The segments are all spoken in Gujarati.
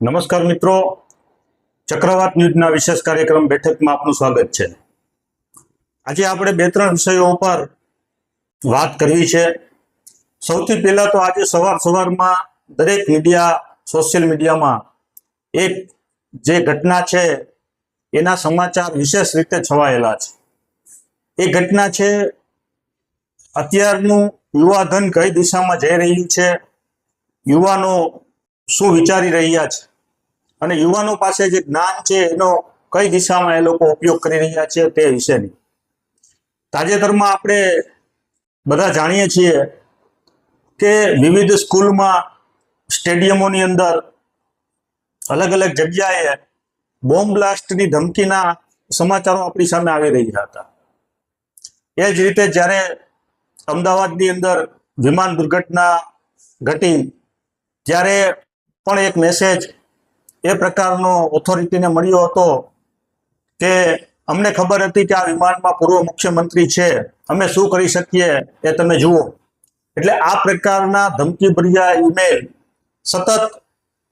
નમસ્કાર મિત્રો. ચક્રવાત ન્યૂઝના વિશેષ કાર્યક્રમ બેઠકમાં આપનું સ્વાગત છે. આજે આપણે બે ત્રણ વિષયો ઉપર વાત કરવી છે. સૌથી પહેલા તો આજે સવાર સવારમાં દરેક મીડિયા, સોશિયલ મીડિયામાં એક જે ઘટના છે, એના સમાચાર વિશેષ રીતે છવાયેલા છે. એ ઘટના છે, અત્યારનું યુવાધન કઈ દિશામાં જઈ રહ્યું છે? યુવાનો શું વિચારી રહ્યા છે? અને યુવાનો પાસે જે જ્ઞાન છે, એનો કઈ દિશામાં એ લોકો ઉપયોગ કરી રહ્યા છે તે વિશેની. તાજેતરમાં આપણે બધા જાણીએ છીએ કે વિવિધ સ્કૂલમાં સ્ટેડિયમોની અંદર અલગ અલગ જગ્યાએ બોમ્બ બ્લાસ્ટની ધમકીના સમાચારો આપણી સામે આવી રહ્યા હતા. એ જ રીતે જ્યારે અમદાવાદની અંદર વિમાન દુર્ઘટના ઘટી, ત્યારે પણ એક મેસેજ એ પ્રકારનો ઓથોરિટીને મળ્યો હતો કે અમને ખબર હતી કે આ વિમાનમાં પૂર્વ મુખ્યમંત્રી છે. અમે શું કરી શકીએ એ તમે જુઓ. એટલે આ પ્રકારના ધમકીભર્યા ઈમેલ સતત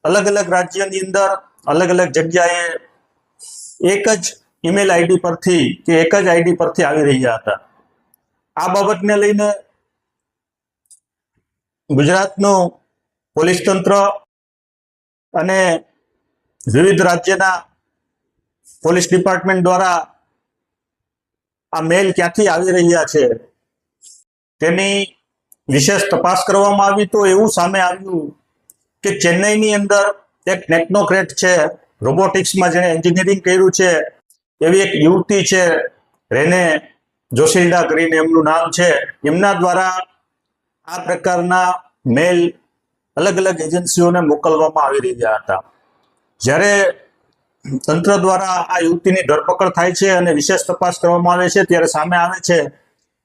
અલગ અલગ રાજ્યની અંદર અલગ અલગ જગ્યાએ એક જ ઈમેલ આઈડી પરથી કે એક જ આઈડી પરથી આવી રહ્યા હતા. આ બાબતને લઈને ગુજરાતનું પોલીસ તંત્ર અને વિવિધ રાજ્યના પોલીસ ડિપાર્ટમેન્ટ દ્વારા આ મેલ ક્યાંથી આવી રહ્યા છે, તેની વિશેષ તપાસ કરવામાં આવી તો એવું સામે આવ્યું કે ચેન્નઈની અંદર એક ટેકનોક્રેટ છે, રોબોટિક્સમાં જેણે એન્જિનિયરિંગ કર્યું છે, એવી એક યુવતી છે, રેને જોશિલ્ડા કરીને એમનું નામ છે, એમના દ્વારા આ પ્રકારના મેલ અલગ અલગ એજન્સીઓને મોકલવામાં આવી રહ્યા હતા. જ્યારે તંત્ર દ્વારા આ યુવતીની ધરપકડ થાય છે અને વિશેષ તપાસ કરવામાં આવે છે, ત્યારે સામે આવે છે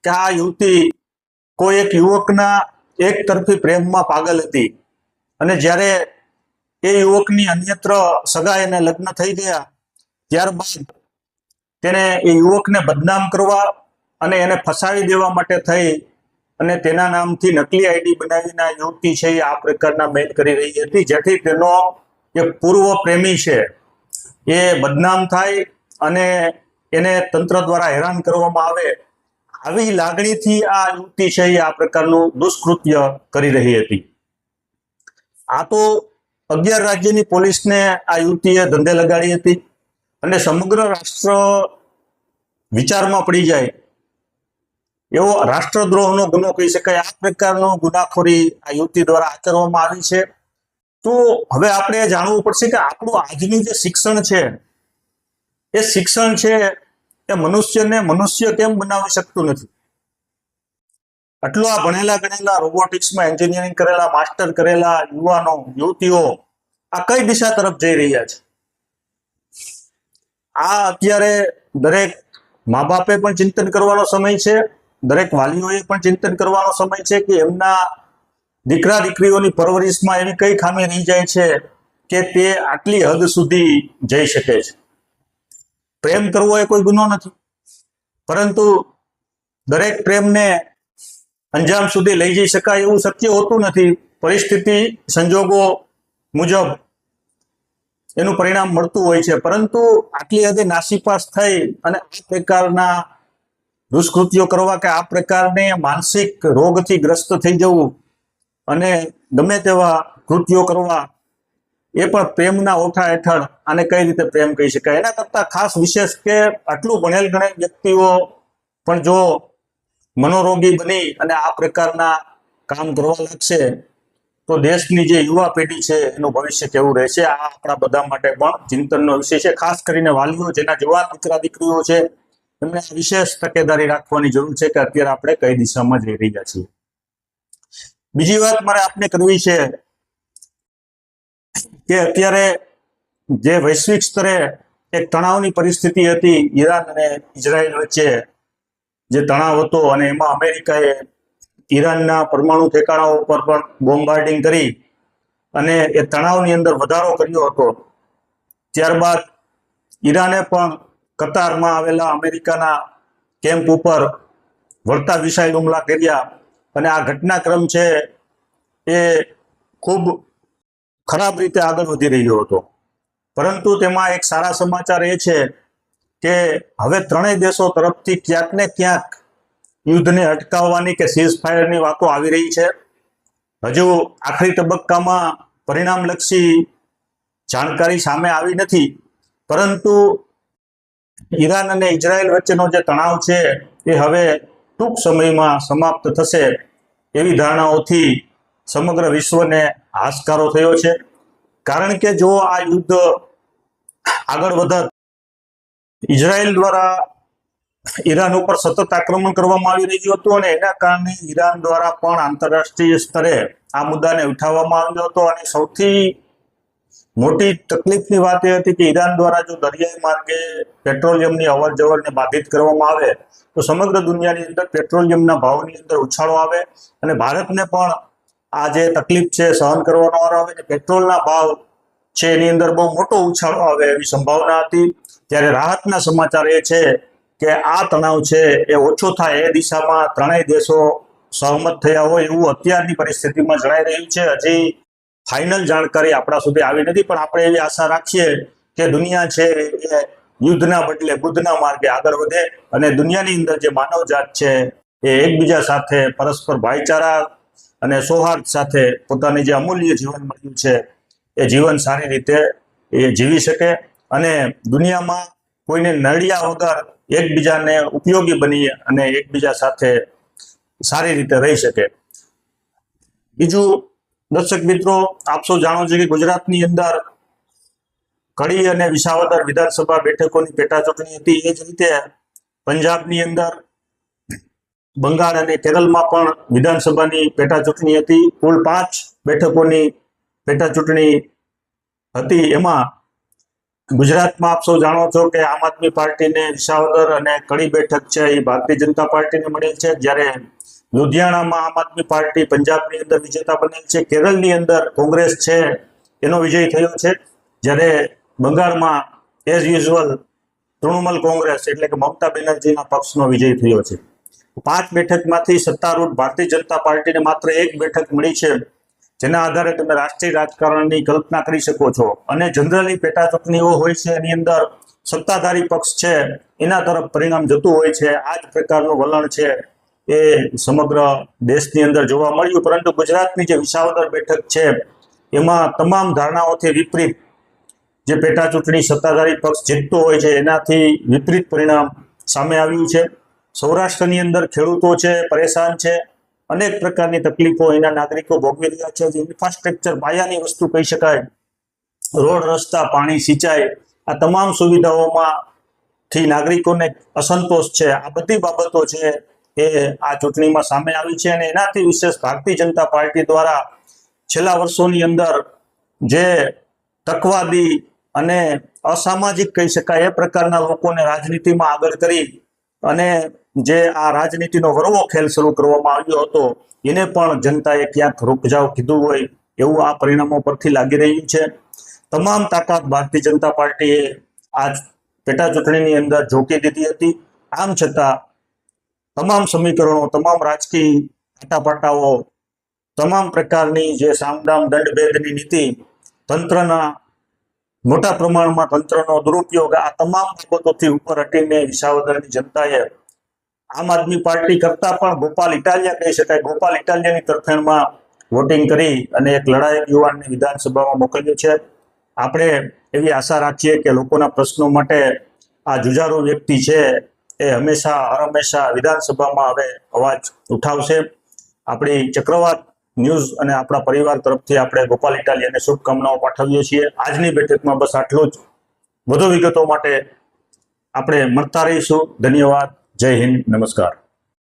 કે આ યુવતી કોઈ એક યુવકના એક તરફી પ્રેમમાં પાગલ હતી. અને જ્યારે એ યુવકની અન્યત્ર સગાઈ અને લગ્ન થઈ ગયા, ત્યારબાદ તેને એ યુવકને બદનામ કરવા અને એને ફસાવી દેવા માટે થઈ અને તેના નામથી નકલી આઈડી બનાવીને આ યુવતી છે આ પ્રકારના મેલ કરી રહી હતી. જેથી તેનો જે પૂર્વ પ્રેમી છે એ બદનામ થાય અને એને તંત્ર દ્વારા હેરાન કરવામાં આવે આવી લાગણીથી આ યુવતી છે આ પ્રકારનું દુષ્કૃત્ય કરી રહી હતી. આ તો અગિયાર રાજ્યની પોલીસને આ યુવતીએ ધંધે લગાડી હતી અને સમગ્ર રાષ્ટ્ર વિચારમાં પડી જાય એવો રાષ્ટ્રદ્રોહનો ગુનો કહી શકાય. આ પ્રકારનો ગુનાખોરી આ યુવતી દ્વારા આચરવામાં આવી છે. તો હવે આપણે જાણવું પડશે કે આપણું આજનું જે શિક્ષણ છે, એ શિક્ષણ છે એ મનુષ્યને મનુષ્ય કેમ બનાવી શકતું નથી? આટલો આ ભણેલા ગણેલા રોબોટિક્સમાં એન્જિનિયરિંગ કરેલા, માસ્ટર કરેલા યુવાનો, યુવતીઓ આ કઈ દિશા તરફ જઈ રહ્યા છે? આ અત્યારે દરેક મા બાપે પણ ચિંતન કરવાનો સમય છે. દરેક વાલીઓએ પણ ચિંતન કરવાનો સમય છે કે એમના દીકરા દીકરીઓની પરવરિશમાં એવી કઈ ખામી રહી જાય છે કે તે આટલી હદ સુધી જઈ શકે છે. પ્રેમ કરવો એ કોઈ ગુનો નથી. પરંતુ દરેક પ્રેમને અંજામ સુધી લઈ જઈ શકાય એવું શક્ય હોતું નથી. પરિસ્થિતિ સંજોગો મુજબ એનું પરિણામ મળતું હોય છે. પરંતુ આટલી હદે નાસીપાસ થઈ અને આ પ્રકારના દુષ્કૃત્યો કરવા કે આ પ્રકારને માનસિક રોગથી ગ્રસ્ત થઈ જવું અને ગમે તેવા કૃત્યો કરવા, એ પણ પ્રેમના ઓઠા હેઠળ આને કઈ રીતે પ્રેમ કહી શકાય? એના કરતા ખાસ વિશેષ કે આટલું ભણેલ ગણેલ વ્યક્તિઓ પણ જો મનોરોગી બની અને આ પ્રકારના કામ કરવા લાગશે, તો દેશની જે યુવા પેઢી છે એનું ભવિષ્ય કેવું રહેશે? આ આપણા બધા માટે પણ ચિંતનનો વિષય છે. ખાસ કરીને વાલીઓ, જેના જવાન દીકરા દીકરીઓ છે એમને વિશેષ તકેદારી રાખવાની જરૂર છે કે અત્યારે આપણે કઈ દિશામાં જઈ રહ્યા છીએ. બીજી વાત મારે આપને કરવી છે કે અત્યારે જે વૈશ્વિક સ્તરે એક તણાવની પરિસ્થિતિ હતી ઈરાન અને ઇઝરાયલ વચ્ચે, જે તણાવ હતો અને એમાં અમેરિકાએ ઈરાનના પરમાણુ ઠેકાણાઓ પર પણ બોમ્બાર્ડિંગ કરી અને એ તણાવની અંદર વધારો કર્યો હતો. ત્યારબાદ ઈરાને પણ કતારમાં આવેલા અમેરિકાના કેમ્પ ઉપર વળતા મિસાઇલ હુમલા કર્યા અને આ ઘટનાક્રમ છે એ ખૂબ ખરાબ રીતે આગળ વધી રહ્યો હતો. પરંતુ તેમાં એક સારા સમાચાર એ છે કે હવે ત્રણેય દેશો તરફથી ક્યાંક ને ક્યાંક યુદ્ધને અટકાવવાની કે સીઝ ફાયરની વાતો આવી રહી છે. હજુ આખરી તબક્કામાં પરિણામલક્ષી જાણકારી સામે આવી નથી. પરંતુ ઈરાન અને ઇઝરાયલ વચ્ચેનો જે તણાવ છે, એ હવે ટૂંક સમયમાં સમાપ્ત થશે એવી ધારણાઓથી સમગ્ર વિશ્વને હાશકારો થયો છે. કારણ કે જો આ યુદ્ધ આગળ વધત, ઇઝરાયલ દ્વારા ઈરાન ઉપર સતત આક્રમણ કરવામાં આવી રહ્યું હતું અને એના કારણે ઈરાન દ્વારા પણ આંતરરાષ્ટ્રીય સ્તરે આ મુદ્દાને ઉઠાવવામાં આવ્યો હતો અને સૌથી મોટી તકલીફની વાત એ હતી કે ઈરાન દ્વારા જો દરિયાઈ માર્ગે પેટ્રોલિયમની અવર જવરને બાધિત કરવામાં આવે, તો સમગ્ર દુનિયાની અંદર પેટ્રોલિયમના ભાવની અંદર ઉછાળો આવે અને ભારતને પણ આ જે તકલીફ છે સહન કરવાનો વારો આવે પેટ્રોલના ભાવ છે એની અંદર બહુ મોટો ઉછાળો આવે એવી સંભાવના હતી. ત્યારે રાહતના સમાચાર એ છે કે આ તણાવ છે એ ઓછો થાય, એ દિશામાં ત્રણેય દેશો સહમત થયા હોય એવું અત્યારની પરિસ્થિતિમાં જણાઈ રહ્યું છે. હજી ફાઇનલ જાણકારી આપણા સુધી આવી નથી, પણ આપણે એવી આશા રાખીએ કે દુનિયા છે એ યુદ્ધના બદલે બુદ્ધના માર્ગે આગળ વધે અને દુનિયાની અંદર જે માનવજાત છે એ એકબીજા સાથે પરસ્પર ભાઈચારા અને સૌહાર્દ સાથે પોતાની જે અમૂલ્ય જીવન મળ્યું છે, એ જીવન સારી રીતે એ જીવી શકે અને દુનિયામાં કોઈને નડ્યા વગર એકબીજાને ઉપયોગી બની અને એકબીજા સાથે સારી રીતે રહી શકે. બીજું દર્શક મિત્રો, આપ સૌ જાણો છો કે ગુજરાતની અંદર કડી અને વિસાવદર વિધાનસભા બેઠકોની પેટા ચૂંટણી હતી. એ જ રીતે પંજાબની અંદર બંગાળ અને કેરળમાં પણ વિધાનસભાની પેટા ચૂંટણી હતી. કુલ પાંચ બેઠકોની પેટા ચૂંટણી હતી. એમાં ગુજરાતમાં આપ સૌ જાણો છો કે આમ આદમી પાર્ટીને વિસાવદર અને કડી બેઠક છે એ ભારતીય જનતા પાર્ટીને મળેલ છે. જ્યારે લુધિયાણામાં આમ આદમી પાર્ટી પંજાબની અંદર વિજેતા બનેલ છે. કેરળની અંદર કોંગ્રેસ છે, એનો વિજય થયો છે. જ્યારે બંગાળમાં એઝ યુઝ્યુઅલ તૃણમૂલ કોંગ્રેસ એટલે કે મમતા બેનર્જીના પક્ષનો વિજય થયો છે. પાંચ બેઠકમાંથી સત્તારૂઢ ભારતીય જનતા પાર્ટીને માત્ર એક બેઠક મળી છે. જેના આધારે તમે રાષ્ટ્રીય રાજકારણની કલ્પના કરી શકો છો. અને જનરલી પેટા ચૂંટણીઓ હોય છે એની અંદર સત્તાધારી પક્ષ છે, એના તરફ પરિણામ જતું હોય છે. આ જ પ્રકારનું વલણ છે. એ સમગ્ર દેશની અંદર જોવા મળ્યું. પરંતુ ગુજરાતની જે વિસાવદર બેઠક છે, એમાં તમામ ધારણાઓથી વિપરીત જે પેટા ચૂંટણી સત્તાધારી પક્ષ જીતતો હોય છે, એનાથી વિપરીત પરિણામ સામે આવ્યું છે. સૌરાષ્ટ્રની અંદર ખેડૂતો છે, પરેશાન છે, અનેક પ્રકારની તકલીફો એના નાગરિકો ભોગવી રહ્યા છે. જે ઇન્ફ્રાસ્ટ્રક્ચર પાયાની વસ્તુ કહી શકાય, રોડ, રસ્તા, પાણી, સિંચાઈ, આ તમામ સુવિધાઓમાં થી નાગરિકોને અસંતોષ છે. આ બધી બાબતો છે એ આ ચૂંટણીમાં સામે આવી છે અને એનાથી વિશેષ ભારતીય જનતા પાર્ટી દ્વારા છેલ્લા વર્ષોની અંદર જે તકવાદી અને અસામાજિક કહી શકાય એ પ્રકારના લોકોને રાજનીતિમાં આગળ કરી અને જે આ રાજનીતિનો વરવો ખેલ શરૂ કરવામાં આવ્યો હતો, એને પણ જનતાએ ક્યાંક રૂપજાવ કીધું હોય એવું આ પરિણામો પરથી લાગી રહ્યું છે. તમામ તાકાત ભારતીય જનતા પાર્ટીએ આ પેટા ચૂંટણીની અંદર ઝોકી દીધી હતી. આમ છતાં તમામ સમીકરણો, તમામ રાજકીય આટાપાટાઓ, તમામ પ્રકારની જે સામદામ દંડભેદની નીતિ, તંત્રના મોટા પ્રમાણમાં તંત્રનો દુરુપયોગ, આ તમામ બાબતોથી ઉપર હટીને વિસાવદરની જનતાએ આમ આદમી પાર્ટી કરતા પણ ગોપાલ ઇટાલિયા કહી શકાય. ગોપાલ ઇટાલિયાની તરફેણમાં વોટિંગ કરી અને એક લડાયક યુવાનને વિધાનસભામાં મોકલ્યો છે. આપણે એવી આશા રાખીએ કે લોકોના પ્રશ્નો માટે આ જુજારો વ્યક્તિ છે. એ હંમેશા હર હંમેશા વિધાનસભામાં હવે અવાજ ઉઠાવશે. આપણી ચક્રવાત ન્યૂઝ અને આપણા પરિવાર તરફથી આપણે ગોપાલ ઇટાલિયાને શુભકામનાઓ પાઠવીએ છીએ. આજની બેઠકમાં બસ આટલું જ. વધુ વિગતો માટે આપણે મળતા રહીશું. ધન્યવાદ. જય હિન્દ. નમસ્કાર.